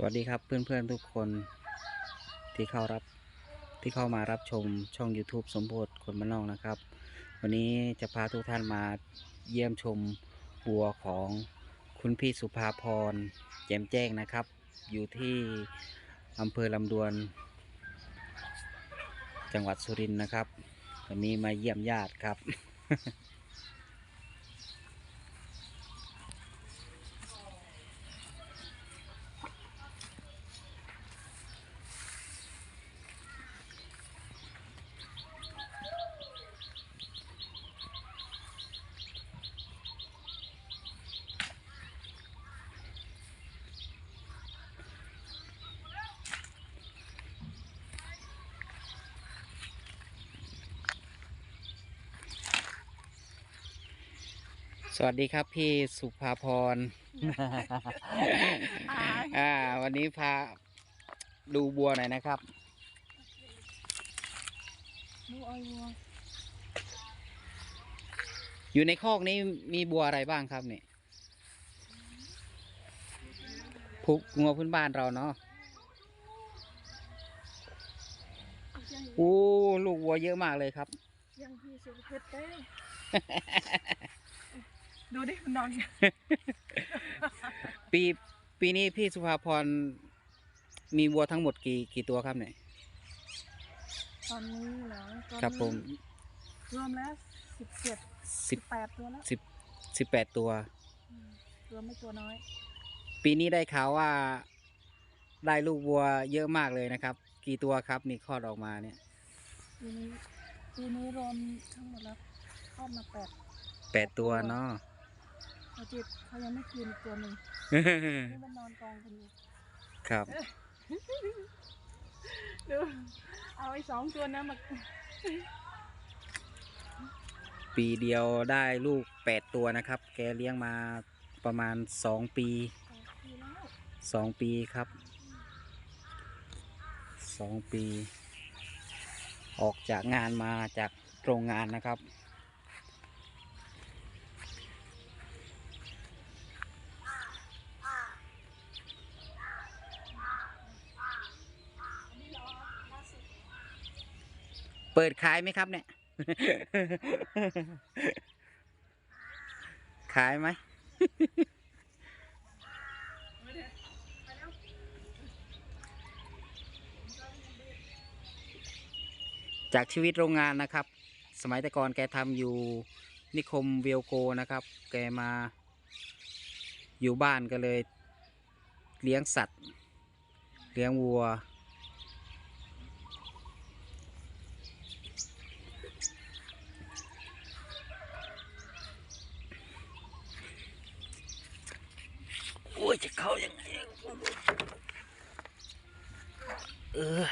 สวัสดีครับเพื่อนๆทุกคนที่เข้ารับที่เข้ามารับชมช่อง YouTube สมโพธคนมานนอกนะครับ วันนี้จะพาทุกท่านมาเยี่ยมชมวัวของคุณพี่สุภาพรแจ่มแจ้งนะครับ อยู่ที่อำเภอลำดวน จังหวัดสุรินทร์นะครับ วันนี้มาเยี่ยมญาติครับ สวัสดีครับพี่สุภาพร อ่า วันนี้พาดูบัวหน่อยนะครับ ดูเอาวัวอยู่ในคอกนี้มีบัวอะไรบ้างครับเนี่ยพุกงัวพื้นบ้านเราเนาะโอ้ลูกวัวเยอะมากเลยครับ ยังพี่สุเพชรเต้ ดูดิมันนอนอยู่ปีปีนี้พี่สุภาพรมีวัวทั้งหมดกี่กี่ตัวครับเนี่ยตอนนี้เหรอตอนนี้ครับผมรวมแล้วสิบเจ็ดสิสิบบแปดตัวแล้วสิบสิบแปดตัวอืมรวมไม่ตัวน้อย ปีนี้ได้ข่าวว่าได้ลูกวัวเยอะมากเลยนะครับ กี่ตัวครับนี่คลอดออกมาเนี่ยปีนี้ปีนี้รวมทั้งหมดแล้วเข้ามาแปดแปดตัวเนาะ เอาจิตเขายังไม่คืนอีกตัวหนึ่งนี่มันนอนกองกันอยู่ครับ ดู เอาไอ้สองตัวนั้นมาปีเดียวได้ลูกแปดตัวนะครับ แกเลี้ยงมาประมาณสองปีสองปีแล้วสองปีครับสองปี ออกจากงานมาจากโรงงานนะครับ เปิดขายไหมครับเนี่ย ขายไหมจากชีวิตโรงงานนะครับ สมัยแต่ก่อนแกทำอยู่นิคมเวลโกนะครับ แกมาอยู่บ้านก็เลย เลี้ยงสัตว์ เลี้ยงวัว โอ้ย จะเข้ายังไงเออ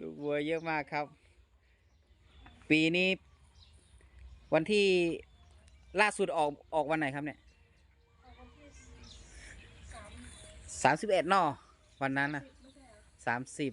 ลูกวัวเยอะมากครับ ปีนี้ วันที่ล่าสุดออกออกวันไหนครับเนี่ยเอาวันที่สามสามสิบเอ็ดนอวันนั้นนะสิบไม่ใช่เหรอสามสิบ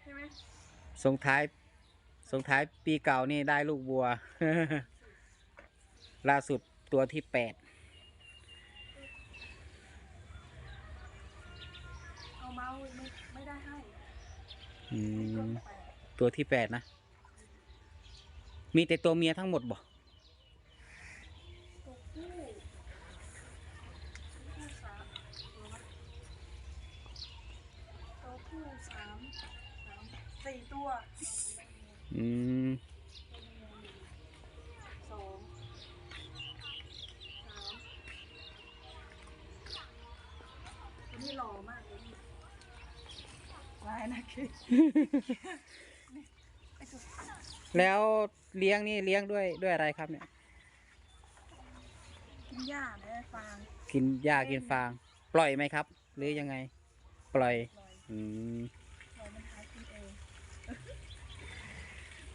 ใช่ไหมส่งท้ายส่งท้ายปีเก่านี่ได้ลูกวัว ล่าสุดตัวที่แปด เอาเมาส์ไม่ไม่ได้ให้ อืตัวมแปดตัวที่แปดนะ มีแต่ตัวเมียทั้งหมดบ่ตัวผู้ผู้สามตัวผู้สามสามสี่ตัว อืม สองสามตัวนี้หล่อมากเลยนี่ลาย นะคือไอ้ตัวแล้วเลี้ยงนี่เลี้ยงด้วยด้วยอะไรครับเนี่ย กินหญ้าเนี่ยฟางกินหญ้ากินฟาง ปล่อยไหมครับ หรือยังไง ปล่อย ลอยอืมลอยมันหากินเอง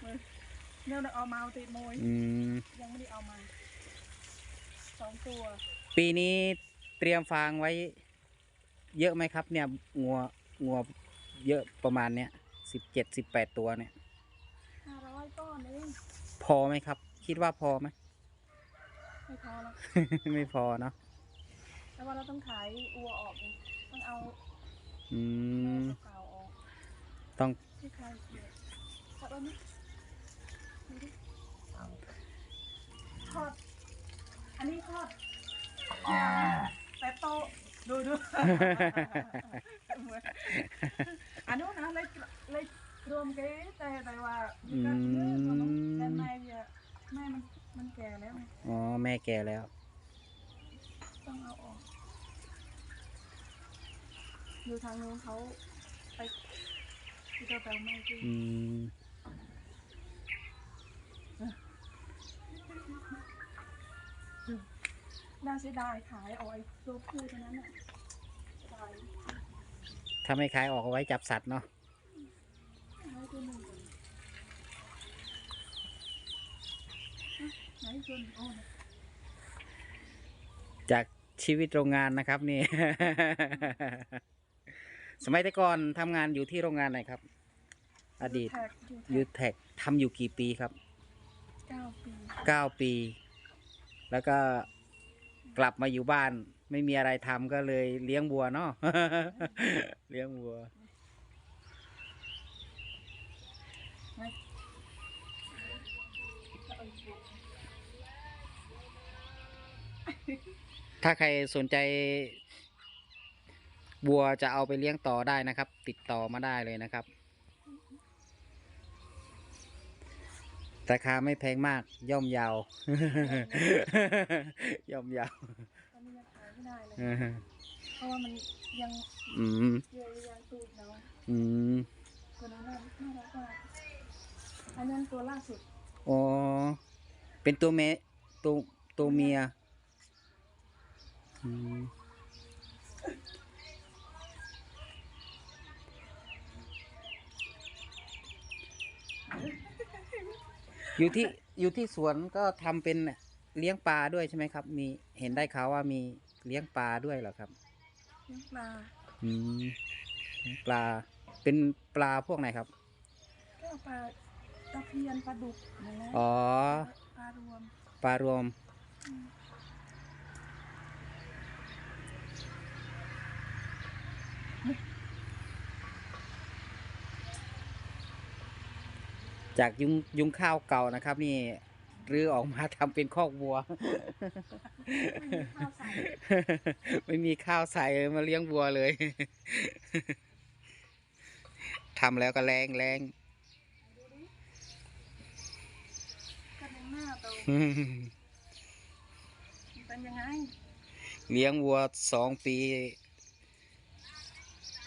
มือเนี่ยเราเอามาเอาติดโมยอืมยังไม่ได้เอามาสองตัวปีนี้เตรียมฟางไว้ เยอะไหมครับ เนี่ยงัวงัว เยอะประมาณเนี้ยสิบเจ็ดสิบแปดตัวเนี่ย ห้าร้อยก้อนเองพอไหมครับ คิดว่าพอไหมพไม่พอแล้วไม่พอเนาะแต่ว่าเราต้องขายอัวออกไงต้องเอาอืแม่มเก่าๆออกต้องที่ขายเกลือทอดแล้วนี่ดูดิทอด อันนี้ทอดแต่โต ดูดูอันนู้นนะเลยเลยรวมกันแต่แต่ว่ามันก็เยอะกว่าเนอะแต่แม่เนี่ยแม่มันมันแก่แล้วไงอ๋อแม่แก่แล้ว ต้องเอาออกอยู่ทางนู้นเขาไปที่เจ้าแปลงไม้ที่ อืม น่าเสียดายขายเอาไอ้ตัวคู่เท่านั้นน่ะขายถ้าไม่ขายออกเอาไว้จับสัตว์เนาะไว้ตัวหนึ่งก่อนอะไหนตัวหนึ่งโอ้ยจากชีวิตโรงงานนะครับนี่ สมัยแต่ก่อนทำงานอยู่ที่โรงงานไหนครับ อดีตแท็กอยูยู่แท็กทำอยู่กี่ปีครับ เก้าปีเก้าปี แล้วก็ กลับมาอยู่บ้าน ไม่มีอะไรทำก็เลยเลี้ยงวัวเนาะเลี้ยงวัวถ้าใครสนใจวัวจะเอาไปเลี้ยงต่อได้นะครับ ติดต่อมาได้เลยนะครับ ราคาไม่แพงมากย่อมยาว ย่อมยาวตอนนี้ยังขายไม่ได้เลยอืมเพราะว่ามันยังอืมเยอะยังตูดเนาะอืมตัวนั้นน่าน่ารักมากอันนั้นตัวล่าสุดอ๋อเป็นตัวเมตัวตัวเมียอืม อยู่ที่อยู่ที่สวนก็ทำเป็นเลี้ยงปลาด้วยใช่ไหมครับ มีเห็นได้ข่าวว่ามีเลี้ยงปลาด้วยเหรอครับเลี้ยงปลาอืมเลี้ยงปลาเป็นปลาพวกไหนครับก็ปลาตะเพียนปลาดุกนั่นแหละอ๋อปลารวมปลารวม อืม จากยุงยุงข้าวเก่านะครับ นี่รื้อออกมาทำเป็นคอกวัว ไม่มีข้าวใส่ไม่มีข้าเลี้ยงวัวเลยทำแล้วก็แรงแรงเป็นยังไงเลี้ยงวัวสองปี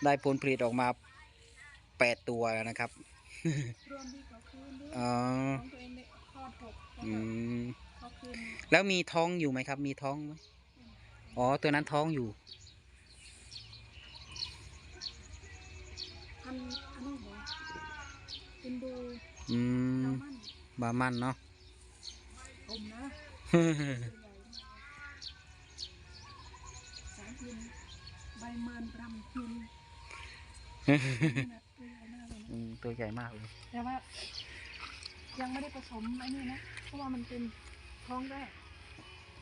ได้ผลผลิตออกมาแปดตัวแล้วนะครับรวมที่เขาคืนด้วย อ๋อของตัวเองเนี่ยทอดหกแล้วอืก็มเขาคืนแล้วมีท้องอยู่ไหมครับ มีท้องไหมอ๋อตัวนั้นท้องอยู่ พันอันนี้เหรอเป็นดูอืม ดาวมันบามันเนาะ อมนะตัวใหญ่มากสามพินใบเมินรำพินนี่นะตัวใหญ่มากเลยนะอืมตัวใหญ่มากเลยแต่ว่า ยังไม่ได้ผสมไอ้นี่นะ เพราะว่ามันเป็นท้องแรก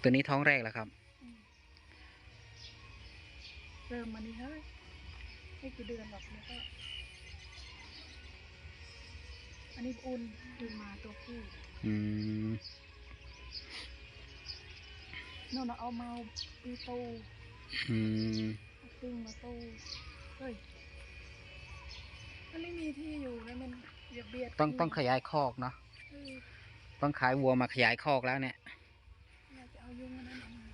ตัวนี้ท้องแรกแล้วครับอืมเริ่มมานี่เฮ้ยไม่กี่เดือนหรอกแล้วก็ อันนี้อุ่นดึงมาตัวผู้อืมโน่นน่ะเอามาปีโตอืมเอาตึงมาโตเฮ้ย มันไม่มีที่อยู่แล้วมัน เบียดเบียดต้องที่ต้องขยายคอกเนาะเออต้องขายวัวมาขยายคอกแล้วเนี่ยอยากจะเอายุงอันนั้นออกมา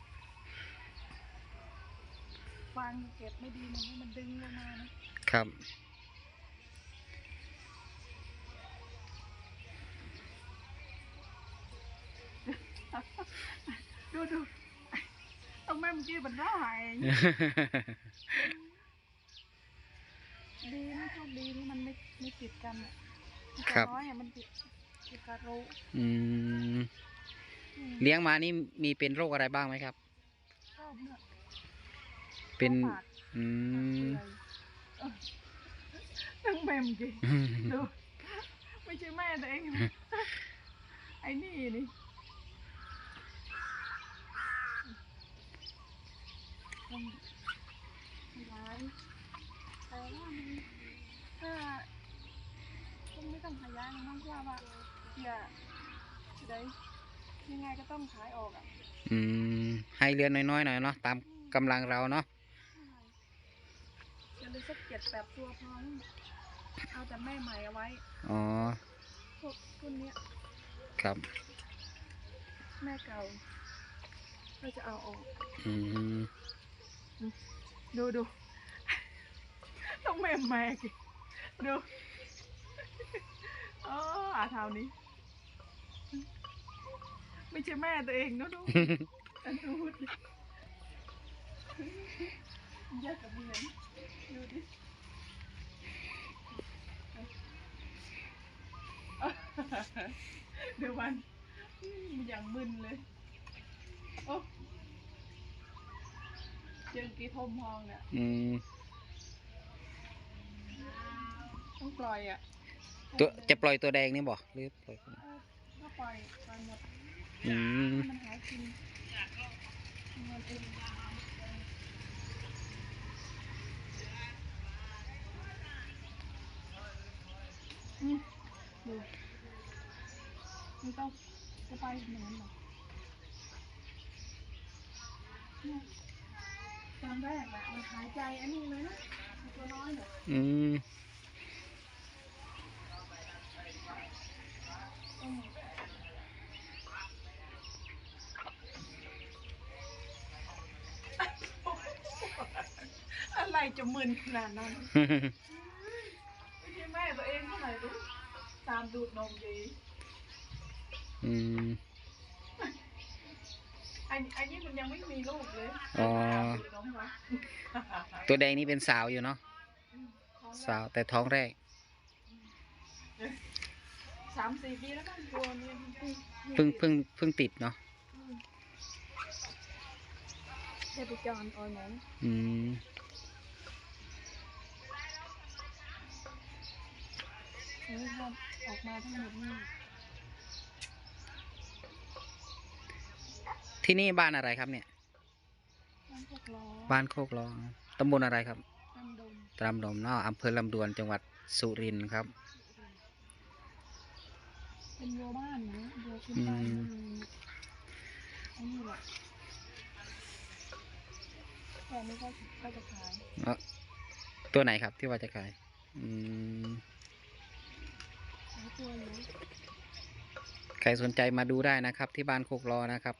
ฟางเก็บไม่ดีมันให้มันดึงลงมานะครับ ดูดูต้องแม่เมื่อกี้มันร้ายดีนะโชคดีที่มันไม่ไม่ติดกันอะที่ ครับน้อยอะมันติดติดกระโรอืมอืมเลี้ยงมานี่มีเป็นโรคอะไรบ้างไหมครับชอบเนี่ยเป็นชอบปากอืม เออต้องแม่เมื่อกี้ดูไม่ใช่แม่ตัวเองนะไอ้นี่นี่ต้องขยายแต่ว่ามันถ้า ต้องไม่ต้องขยายมันต้องว่าว่าอย่าได้ยังไงก็ต้องขายออกอะอืมให้เรือนน้อยๆหน่อยเนาะตามกำลังเราเนาะจะเลยสักเจ็ดแปดตัวพอเอาแต่แม่ใหม่เอาไว้อ๋อพวกรุ่นเนี้ยครับแม่เก่าเราจะเอาออกอืมดูดูต้องแม่แม่กิ ดูอ๋ออาเท้านี้ ไม่ใช่แม่ตัวเองนะดูอันดูดิแยกกับเหมือนดูดิดูมันมันอย่างมึนเลย โอ้เจอกี่ทมพองเนี่ยอืม ต้องปล่อยอะ ตัวจะปล่อยตัวแดงนี่บ่หรือปล่อยก็ปล่อยปล่อยหมดอืมมันหายกินเงินเองอืมดูไม่ต้องจะไปเหมือนหรอเนี่ยตอนแรกอะมันหายใจอันนี้เลยนะตัวน้อยเนี่ยอืม ต้ องอะไรจะมึนขนาดนั้นไม่ใช่แม่ตัวเองเท่าไหร่รู้ตามดูดนมดีอืมไอ้ไอ้นี่มันยังไม่มีลูกเลยอ๋อตามดูดนมวะตัวแดงนี่เป็นสาวอยู่เนาะท้องแรกสาวแต่ท้องแรกสามสี่ปีแล้วมั้งตัวเนี้เพิ่งเพิ่งเพิ่งติดเนาะได้ไปจอนออยหมอนอืมเฮ้ยพอออกมาทั้งหมดนี่ที่นี่บ้านอะไรครับเนี่ย น้ำพวกล้อบ้านโคกล้อตำบลอะไรครับตั้งดม ตรำดมเนาะอำเภอลำดวนจังหวัดสุรินทร์ครับ เป็นวัวบ้านนะวัวขึ้นบ้านอันนี้แหละแค่นี้ก็ก็จะขายอ้อตัวไหนครับที่ว่าจะขาย อืมขายตัวอยู่ใครสนใจมาดูได้นะครับ ที่บ้านโคกล้อนะครับ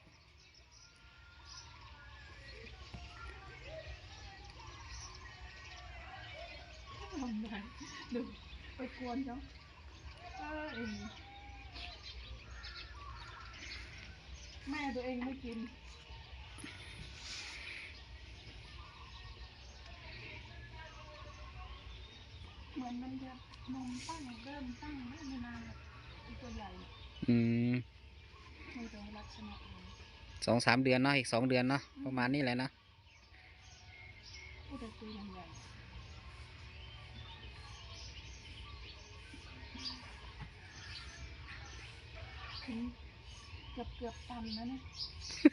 ทำได้ดูไปกวนเขาเออเอง แม่ตัวเองไม่กิน เหมือนมันจะนมตั้งเริ่มตั้งได้ไม่นานหรอกไอ้ตัวใหญ่อืมไม่เป็นลักษณะเลยสองสามเดือนเนาะอีกสองเดือนเนาะประมาณนี้แหละนะพูดแต่ตัวใหญ่ถึงเกือบเกือบตันนะเนี่ย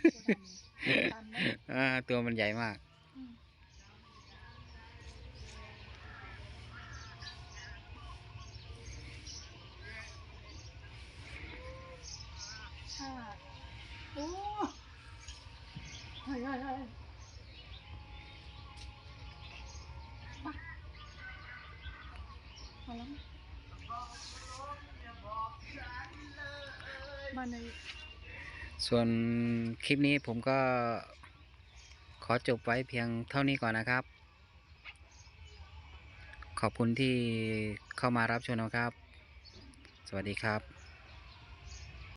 ตัวดำตันนะอ่าตัวมันใหญ่มาก อืมค่ะโอ้เฮ้ยเฮ้ยเฮ้ยมาพอแล้วมั้ยมาใน ส่วนคลิปนี้ผมก็ขอจบไว้เพียงเท่านี้ก่อนนะครับ ขอบคุณที่เข้ามารับชมนะครับ สวัสดีครับ